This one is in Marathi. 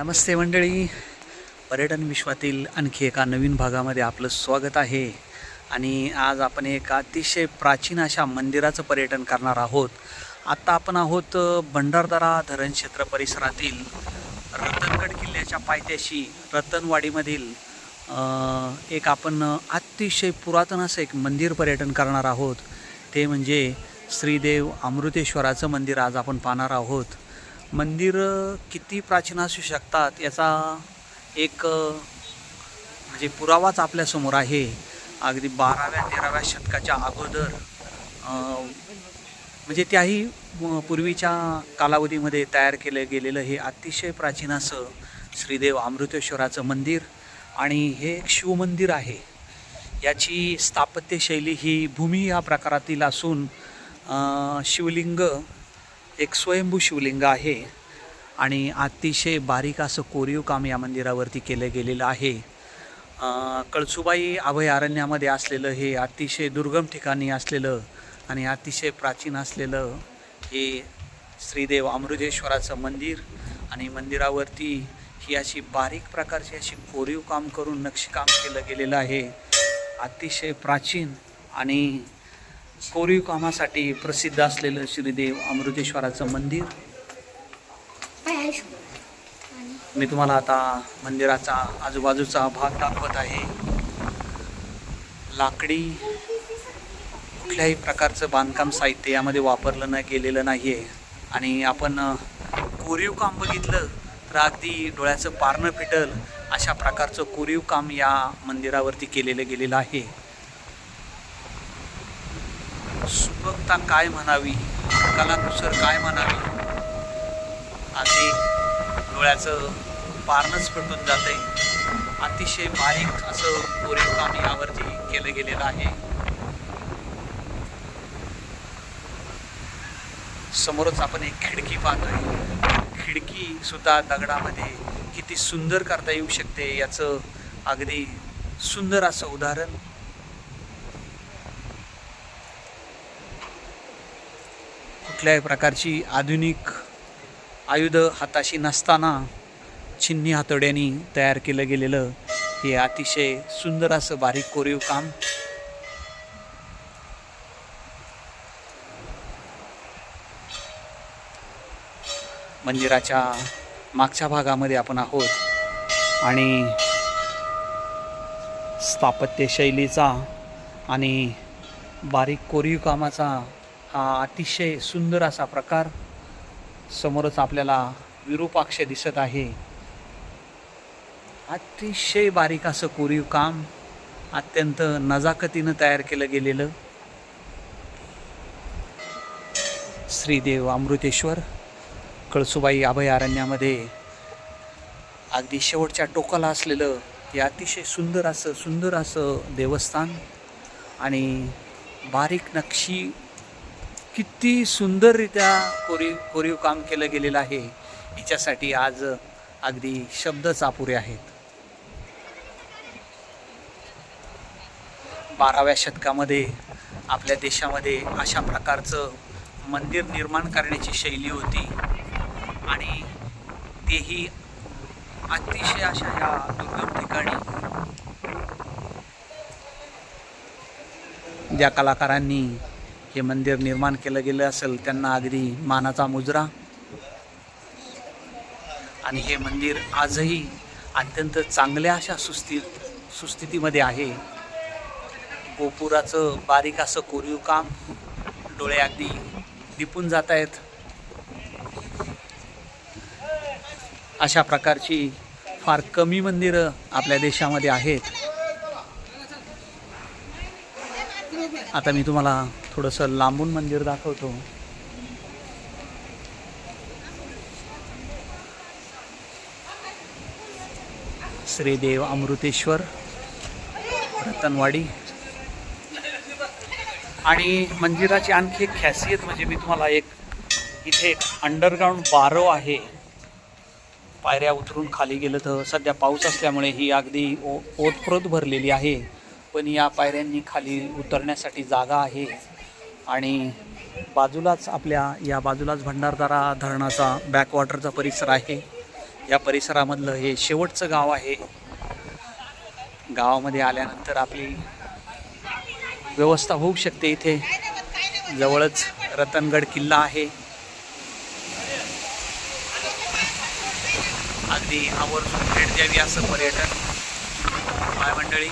नमस्ते मंडळी. पर्यटन विश्वातील आणखी एका नवीन भागामध्ये आपलं स्वागत आहे. आणि आज आपण एक अतिशय प्राचीन अशा मंदिराचं पर्यटन करणार आहोत. आत्ता आपण आहोत भंडारदारा भंडारदरा धरण क्षेत्र परिसरातील रतनगड किल्ल्याच्या पायथ्याशी रतनवाडीमधील एक आपण अतिशय पुरातन असं एक मंदिर पर्यटन करणार आहोत. ते म्हणजे श्रीदेव अमृतेश्वराचं मंदिर आज आपण पाहणार आहोत. मंदिर किती प्राचीन असू शकतात याचा एक म्हणजे पुरावाच आपल्यासमोर आहे. अगदी बाराव्या तेराव्या शतकाच्या अगोदर म्हणजे त्याही पूर्वीच्या कालावधीमध्ये तयार केलं गेलेलं हे अतिशय प्राचीन असं श्रीदेव अमृतेश्वराचं मंदिर आणि हे एक शिवमंदिर आहे. याची स्थापत्यशैली ही भूमी या प्रकारातील असून शिवलिंग एक स्वयंभू शिवलिंग आहे आणि अतिशय बारीक असं कोरीव काम या मंदिरावरती केलं गेलेलं आहे. कळसुबाई अभयारण्यामध्ये असलेलं हे अतिशय दुर्गम ठिकाणी असलेलं आणि अतिशय प्राचीन असलेलं हे श्रीदेव अमृतेश्वराचं मंदिर आणि मंदिरावरती ही अशी बारीक प्रकारची अशी कोरीव काम करून नक्षीकाम केलं गेलेलं आहे. अतिशय प्राचीन आणि कोरीव कामासाठी प्रसिद्ध असलेलं श्रीदेव अमृतेश्वराचं मंदिर. मी तुम्हाला आता मंदिराचा आजूबाजूचा भाग दाखवत आहे. लाकडी कुठल्याही प्रकारचं बांधकाम साहित्य यामध्ये वापरलं न गेलेलं नाही आहे आणि आपण कोरीव काम बघितलं तर अगदी डोळ्याचं पारणं फिटल अशा प्रकारचं कोरीव काम या मंदिरावरती केलेलं गेलेलं आहे. सुबकता काय म्हणावी? कलाकुसर काय म्हणावी? असे डोळ्याचं पारणंच पेटून जाते अतिशय बारीक असं कोरीव काम यावरती केलं गेलेलं आहे. समोरच आपण एक खिडकी पाहतोय. खिडकी सुद्धा दगडामध्ये किती सुंदर करता येऊ शकते याचं अगदी सुंदर असं उदाहरण. कुठल्याही प्रकारची आधुनिक आयुध हाताशी नसताना छिन्नी हातोड्यांनी तयार केलं गेलेलं हे अतिशय सुंदर असं बारीक कोरीव काम. मंदिराच्या मागच्या भागामध्ये आपण आहोत आणि स्थापत्यशैलीचा आणि बारीक कोरीव कामाचा हा अतिशय सुंदर असा प्रकार समोरच आपल्याला विरूपाक्ष दिसत आहे. अतिशय बारीक असं कोरीव काम अत्यंत नजाकतीनं तयार केलं गेलेलं. श्रीदेव अमृतेश्वर कळसुबाई अभयारण्यामध्ये अगदी शेवटच्या टोकाला असलेलं हे अतिशय सुंदर असं सुंदर असं देवस्थान आणि बारीक नक्षी किती सुंदररित्या कोरीव कोरीव काम केलं गेलेलं आहे. हिच्यासाठी आज अगदी शब्दच अपुरे आहेत. बाराव्या शतकामध्ये आपल्या देशामध्ये अशा प्रकारचं मंदिर निर्माण करण्याची शैली होती. आणि तेही अतिशय अशा ह्या दुर्गम ठिकाणी. ज्या कलाकारांनी हे मंदिर निर्माण केलं गेलं असेल त्यांना अगदी मानाचा मुजरा. आणि हे मंदिर आजही अत्यंत चांगल्या अशा सुस्थित सुस्थितीमध्ये आहे. गोपुराचं बारीक असं कोरीव काम डोळे अगदी दिपून जात आहेत. अशा प्रकारची फार कमी मंदिरं आपल्या देशामध्ये आहेत. आता मी तुम्हाला थोडंसं लांबून मंदिर दाखवतो. श्रीदेव अमृतेश्वर रतनवाडी. आणि मंदिराची आणखी एक खासियत म्हणजे मी तुम्हाला एक इथे एक अंडरग्राऊंड बारव आहे. पायऱ्या उतरून खाली गेलं तर सध्या पाऊस असल्यामुळे ही अगदी ओ ओतप्रोत भरलेली आहे. पण या पायऱ्यांनी खाली उतरण्यासाठी जागा आहे. आणि बाजूलाच आपल्या या बाजूलाच भंडारदारा धरणाचा बॅकवॉटरचा परिसर आहे. या परिसरामधलं हे शेवटचं गाव आहे. गावामध्ये आल्यानंतर आपली व्यवस्था होऊ शकते इथे. जवळच रतनगड किल्ला आहे. अगदी आवर्जून भेट द्यावी असं पर्यटन. माय मंडळी